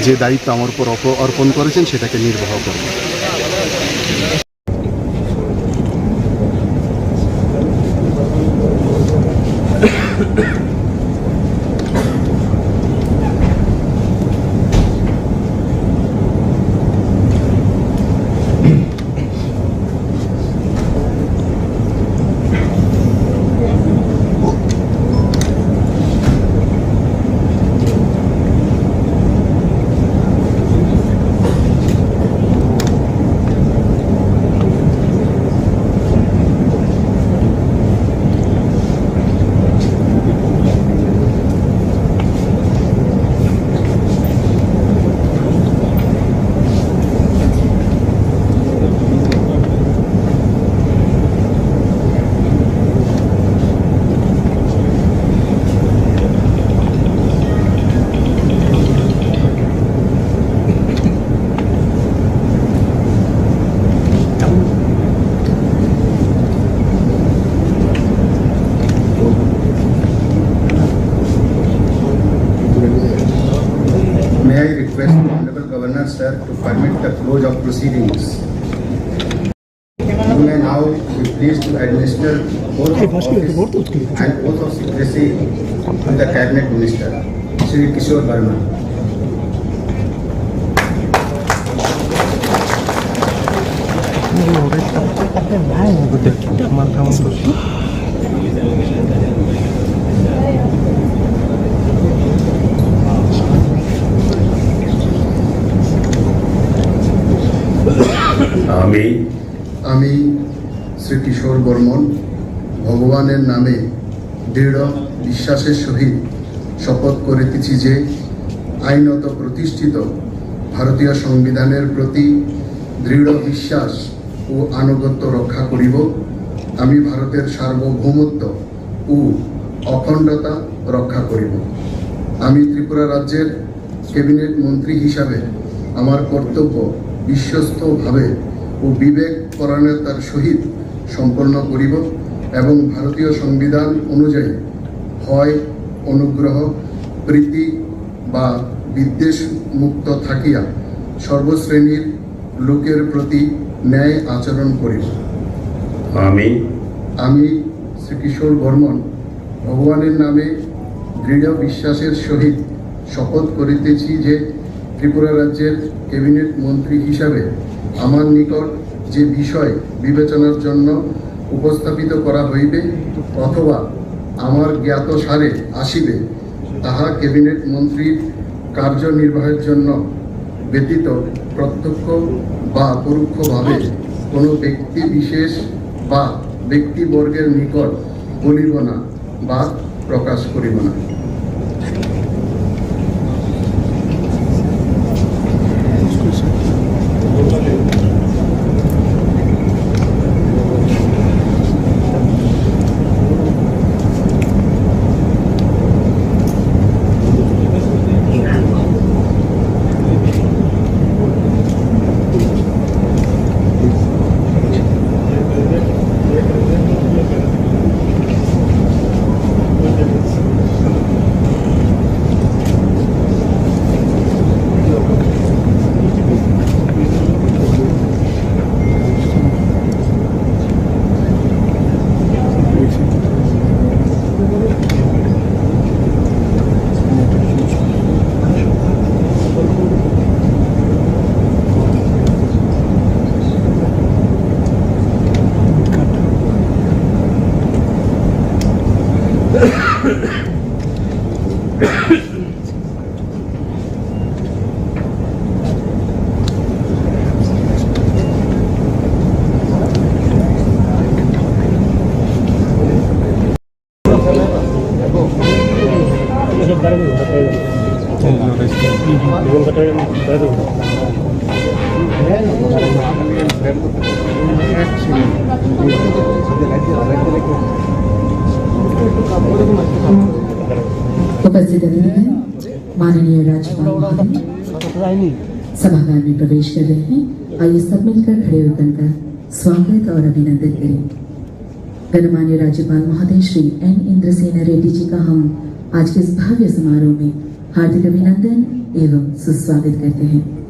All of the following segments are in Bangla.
যে দায়িত্ব আমার উপর অর্পণ করেছেন সেটাকে নির্বাহ করব। Proceedings. You may now be pleased to administer oath of office and oath of secrecy to the Cabinet Minister, Shri Kishore Verma. আমি আমি শ্রী কিশোর বর্মন, ভগবানের নামে দৃঢ় বিশ্বাসের সহিত শপথ করিতেছি যে আইনত প্রতিষ্ঠিত ভারতীয় সংবিধানের প্রতি দৃঢ় বিশ্বাস ও আনুগত্য রক্ষা করিব। আমি ভারতের সার্বভৌমত্ব ও অখণ্ডতা রক্ষা করিব। আমি ত্রিপুরা রাজ্যের ক্যাবিনেট মন্ত্রী হিসাবে আমার কর্তব্য বিশ্বস্তভাবে ও বিবেক পরায়ণতার সহিত সম্পন্ন করিব এবং ভারতীয় সংবিধান অনুযায়ী হয় অনুগ্রহ প্রীতি বা বিদ্বেষ মুক্ত থাকিয়া সর্বশ্রেণীর লোকের প্রতি ন্যায় আচরণ করিব। আমি আমি শ্রীকিশোর বর্মন ভগবানের নামে দৃঢ় বিশ্বাসের সহিত শপথ করিতেছি যে ত্রিপুরা রাজ্যের ক্যাবিনেট মন্ত্রী হিসাবে আমার নিকট যে বিষয় বিবেচনার জন্য উপস্থাপিত করা হইবে অথবা আমার জ্ঞাত সারে আসিবে, তাহা ক্যাবিনেট মন্ত্রীর কার্যনির্বাহের জন্য ব্যতীত প্রত্যক্ষ বা পরোক্ষভাবে কোনো ব্যক্তি বিশেষ বা ব্যক্তিবর্গের নিকট বলিব না বা প্রকাশ করিব না। Excuse me. उपस्थित माननीय राज्यपाल महोदय सभागार में प्रवेश कर रहे हैं। आइए सब मिलकर खड़े होकर उनका स्वागत और अभिनंदन करें। गणमान्य राज्यपाल महोदय श्री एन इंद्र सेना रेड्डी जी का हम आज के इस भव्य समारोह में हार्दिक अभिनंदन एवं सुस्वागत करते हैं।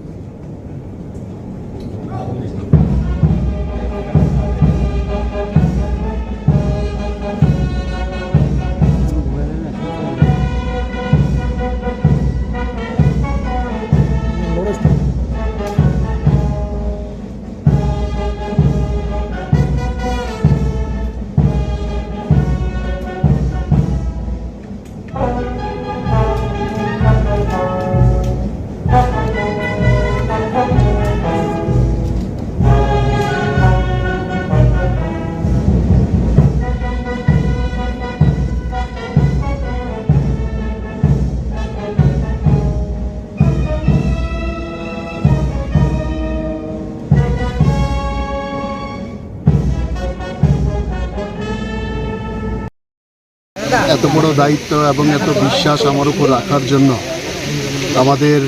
এত বড় দায়িত্ব এবং এত বিশ্বাস আমার উপর রাখার জন্য আমাদের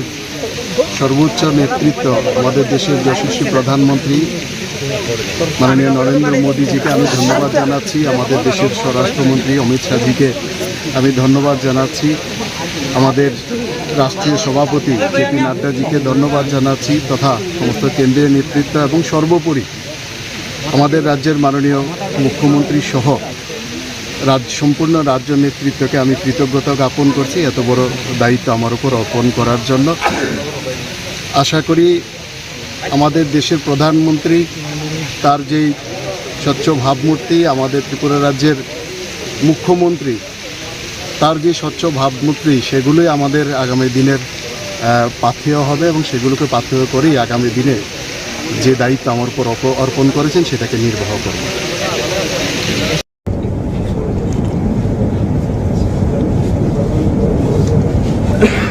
সর্বোচ্চ নেতৃত্ব আমাদের দেশের যশস্বী প্রধানমন্ত্রী মাননীয় নরেন্দ্র মোদীজিকে আমি ধন্যবাদ জানাচ্ছি, আমাদের দেশের স্বরাষ্ট্রমন্ত্রী অমিত শাহজিকে আমি ধন্যবাদ জানাচ্ছি, আমাদের রাষ্ট্রীয় সভাপতি জেপি নাড্ডাজিকে ধন্যবাদ জানাচ্ছি তথা সমস্ত কেন্দ্রীয় নেতৃত্ব এবং সর্বোপরি আমাদের রাজ্যের মাননীয় মুখ্যমন্ত্রী সহ রাজ্য সম্পূর্ণ রাজ্য নেতৃত্বকে আমি কৃতজ্ঞতা জ্ঞাপন করছি এত বড় দায়িত্ব আমার উপর অর্পণ করার জন্য। আশা করি আমাদের দেশের প্রধানমন্ত্রী তার যেই স্বচ্ছ ভাবমূর্তি, আমাদের ত্রিপুরা রাজ্যের মুখ্যমন্ত্রী, তার যে স্বচ্ছ ভাবমূর্তি, সেগুলোই আমাদের আগামী দিনের পাথেয় হবে এবং সেগুলোকে পাথেয় করেই আগামী দিনে যে দায়িত্ব আমার উপর অর্পণ করেছেন, সেটাকে নির্বাহ করব।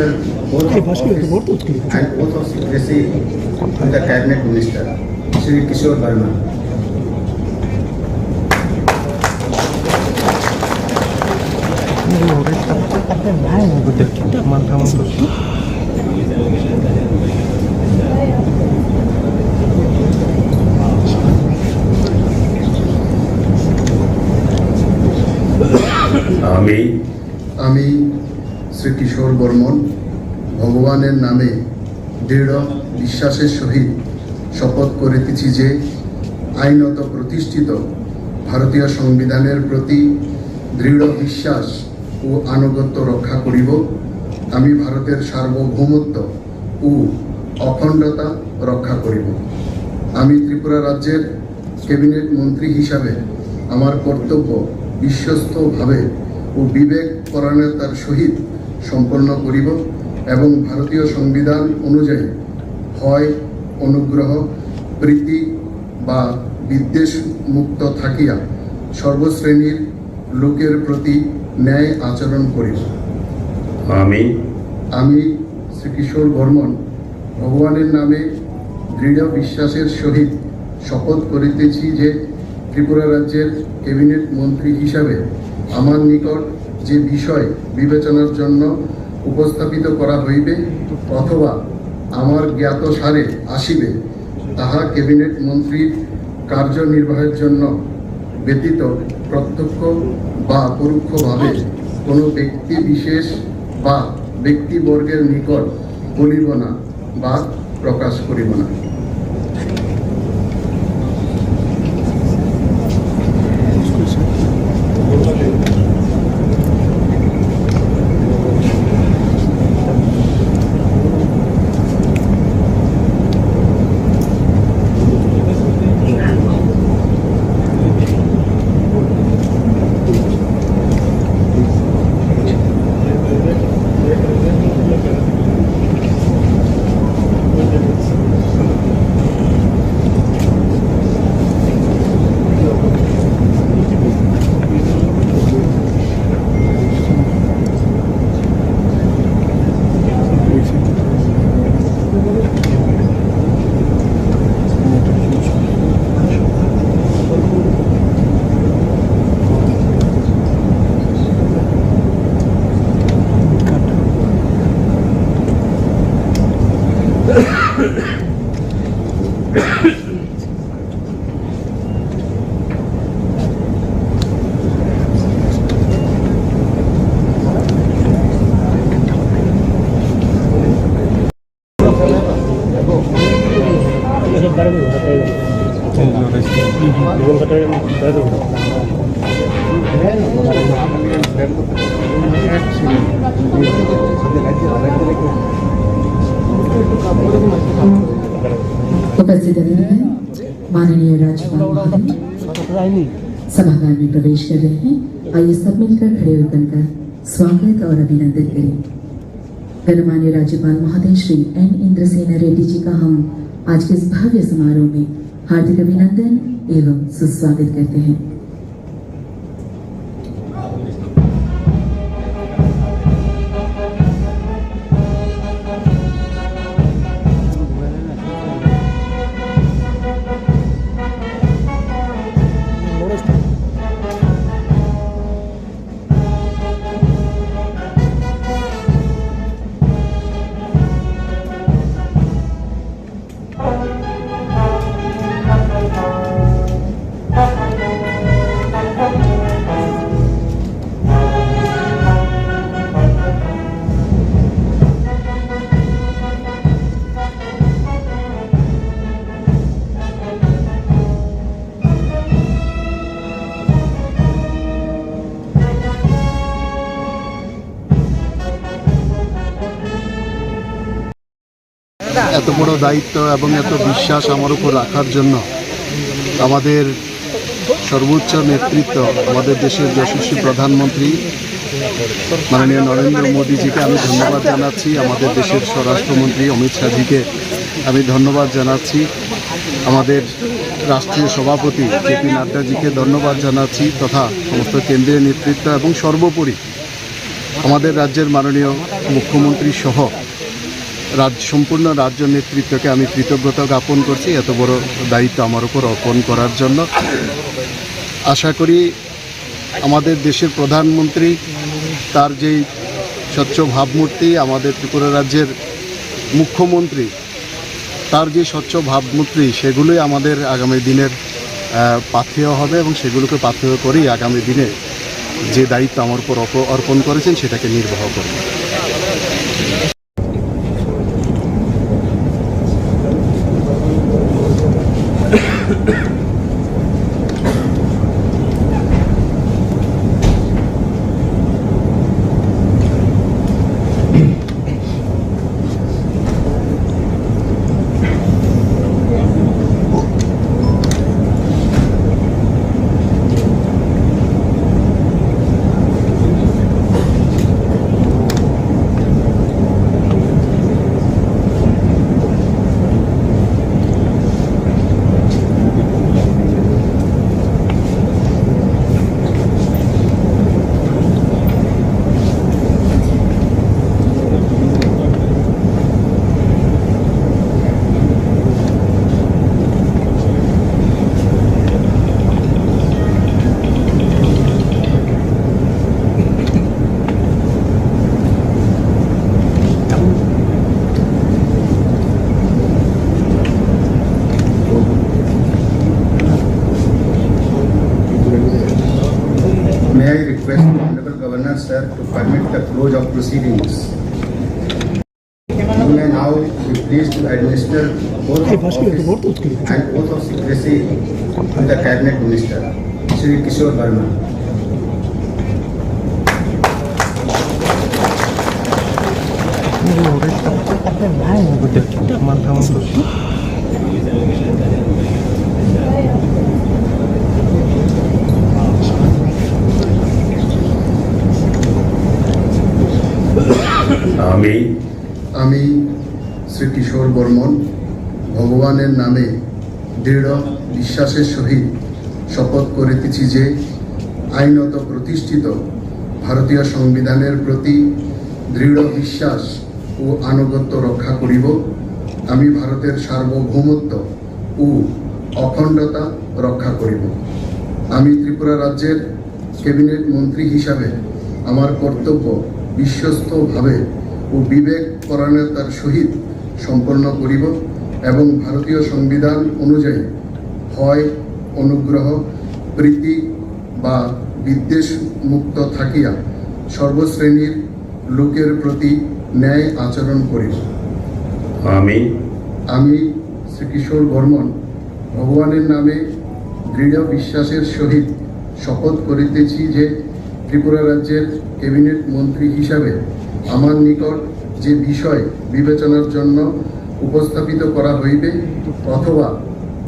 to administer oath of office and oath of secrecy to the Cabinet Minister, Shri Kishore Verma. আমি আমি শ্রী কিশোর বর্মন ভগবানের নামে দৃঢ় বিশ্বাসের সহিত শপথ করিতেছি যে আইনত প্রতিষ্ঠিত ভারতীয় সংবিধানের প্রতি দৃঢ় বিশ্বাস ও আনুগত্য রক্ষা করিব। আমি ভারতের সার্বভৌমত্ব ও অখণ্ডতা রক্ষা করিব। আমি ত্রিপুরা রাজ্যের ক্যাবিনেট মন্ত্রী হিসাবে আমার কর্তব্য বিশ্বস্তভাবে ও বিবেক পরায়ণতার সহিত সম্পন্ন করিব। এবং ভারতীয় সংবিধান অনুযায়ী ভয় অনুগ্রহ প্রীতি বা বিদ্বেষ মুক্ত থাকিয়া সর্বশ্রেণীর লোকের প্রতি ন্যায় আচরণ করি। আমি আমি শ্রীকিশোর বর্মন ভগবানের নামে দৃঢ় বিশ্বাসের সহিত শপথ করিতেছি যে ত্রিপুরা রাজ্যের ক্যাবিনেট মন্ত্রী হিসাবে আমার নিকট যে বিষয় বিবেচনার জন্য উপস্থাপিত করা হইবে অথবা আমার জ্ঞাত সারে আসিবে, তাহা ক্যাবিনেট মন্ত্রীর কার্যনির্বাহের জন্য ব্যতীত প্রত্যক্ষ বা পরোক্ষভাবে কোনো ব্যক্তি বিশেষ বা ব্যক্তিবর্গের নিকট বলিব না বা প্রকাশ করিব না। Yeah. उपस्थित माननीय राज्यपाल सभागार में प्रवेश कर रहे हैं। आइए सब मिलकर खड़े होकर उनका स्वागत और अभिनंदन करें। गणमान्य राज्यपाल महोदय, श्री एन इंद्रसेना रेड्डी जी का हम आज के इस भव्य समारोह में हार्दिक अभिनंदन एवं सुस्वागत करते हैं। এত বড় দায়িত্ব এবং এত বিশ্বাস আমার উপর রাখার জন্য আমাদের সর্বোচ্চ নেতৃত্ব আমাদের দেশের যশস্বী প্রধানমন্ত্রী মাননীয় নরেন্দ্র মোদীজিকে আমি ধন্যবাদ জানাচ্ছি, আমাদের দেশের স্বরাষ্ট্রমন্ত্রী অমিত শাহজিকে আমি ধন্যবাদ জানাচ্ছি, আমাদের রাষ্ট্রীয় সভাপতি জেপি নাড্ডাজিকে ধন্যবাদ জানাচ্ছি তথা সমস্ত কেন্দ্রীয় নেতৃত্ব এবং সর্বোপরি আমাদের রাজ্যের মাননীয় মুখ্যমন্ত্রী সহ রাজ্য সম্পূর্ণ রাজ্য নেতৃত্বকে আমি কৃতজ্ঞতা জ্ঞাপন করছি এত বড় দায়িত্ব আমার উপর অর্পণ করার জন্য। আশা করি আমাদের দেশের প্রধানমন্ত্রী তার যেই স্বচ্ছ ভাবমূর্তি, আমাদের ত্রিপুরা রাজ্যের মুখ্যমন্ত্রী, তার যে স্বচ্ছ ভাবমূর্তি, সেগুলোই আমাদের আগামী দিনের পাথেয় হবে এবং সেগুলোকে পাথেয় করেই আগামী দিনে যে দায়িত্ব আমার উপর অর্পণ করেছেন, সেটাকে নির্বাহ করব। Proceedings. You may now be pleased to administer both of office and oath of secrecy to the cabinet minister, Shri Kishore Verma. আমি। আমি শ্রী কিশোর বর্মন, ভগবানের নামে দৃঢ় বিশ্বাসের সহিত শপথ করিতেছি যে আইনত প্রতিষ্ঠিত ভারতীয় সংবিধানের প্রতি দৃঢ় বিশ্বাস ও আনুগত্য রক্ষা করিব। আমি ভারতের সার্বভৌমত্ব ও অখণ্ডতা রক্ষা করিব। আমি ত্রিপুরা রাজ্যের ক্যাবিনেট মন্ত্রী হিসাবে আমার কর্তব্য বিশ্বস্তভাবে ও বিবেক পরায়ণতার সহিত সম্পন্ন করিব এবং ভারতীয় সংবিধান অনুযায়ী ভয় অনুগ্রহ প্রীতি বা বিদ্বেষ মুক্ত থাকিয়া সর্বশ্রেণীর লোকের প্রতি ন্যায় আচরণ করিব। আমি আমি শ্রীকিশোর বর্মন ভগবানের নামে দৃঢ় বিশ্বাসের সহিত শপথ করিতেছি যে ত্রিপুরা রাজ্যের ক্যাবিনেট মন্ত্রী হিসাবে আমার নিকট যে বিষয় বিবেচনার জন্য উপস্থাপিত করা হইবে অথবা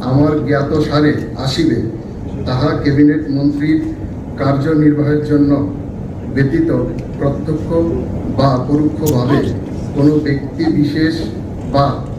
আমার জ্ঞাত সারে আসিবে, তাহা ক্যাবিনেট মন্ত্রীর কার্যনির্বাহের জন্য ব্যতীত প্রত্যক্ষ বা পরোক্ষভাবে কোনো ব্যক্তি বিশেষ বা